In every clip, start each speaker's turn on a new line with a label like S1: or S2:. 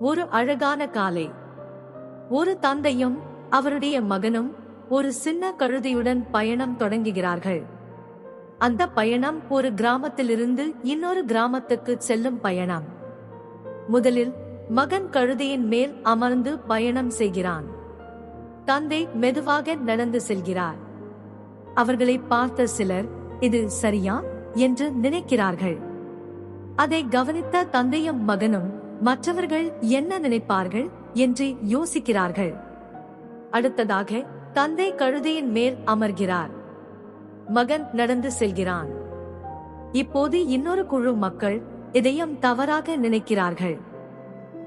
S1: ஒரு அழகான காலை. ஒரு தந்தையும் அவருடைய மகனும் ஒரு சின்ன கழுதையுடன் பயணம் தொடங்குகிறார்கள். அந்த பயணம் ஒரு கிராமத்திலிருந்து இன்னொரு கிராமத்துக்கு செல்லும் பயணம். முதலில் மகன் கழுதையின் மேல் அமர்ந்து பயணம் செய்கிறான். தந்தை மெதுவாக நடந்து செல்கிறார். அவர்களை பார்த்த சிலர் இது சரியா? என்று நினைக்கிறார்கள். அதை கவனித்த தந்தையும் மகனும் மற்றவர்கள் என்ன நினைப்பார்கள் என்று யோசிக்கிறார்கள். அடுத்ததாக தந்தை கழுதையின் மேல் அமர்கிறார். மகன் நடந்து செல்கிறான். இப்போது இன்னொரு குழு மக்கள் இதையும் தவறாக நினைக்கிறார்கள்.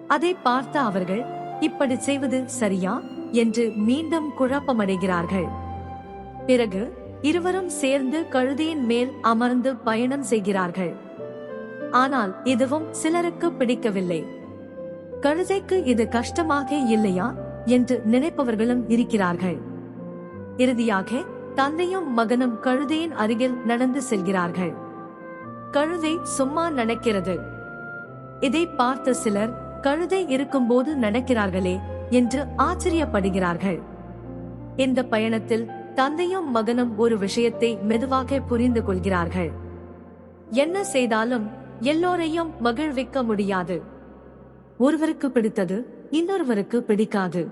S1: அதை பார்த்த அவர்கள் இப்படி செய்வது சரியா? என்று மீண்டும் குழப்பமடைகிறார்கள். பிறகு இருவரும் சேர்ந்து கழுதையின் மேல் அமர்ந்து பயணம் செய்கிறார்கள். ஆனால் இதுவும் சிலருக்கு பிடிக்கவில்லை. கழுதைக்கு இது கஷ்டமாக இல்லையா என்று நினைப்பவர்களும் இருக்கிறார்கள். இறுதியாக தந்தையும் மகனும் கழுதையின் அருகில் நடந்து செல்கிறார்கள். கழுதை சும்மா நடக்கிறது. இதை பார்த்த சிலர் கழுதை இருக்கும்போது நடக்கிறார்களே என்று ஆச்சரியப்படுகிறார்கள். இந்த பயணத்தில் தந்தையும் மகனும் ஒரு விஷயத்தை மெதுவாக புரிந்து கொள்கிறார்கள். என்ன செய்தாலும் எல்லோரையும் மகிழ்விக்க முடியாது. ஒருவருக்கு பிடித்தது இன்னொருவருக்கு பிடிக்காது.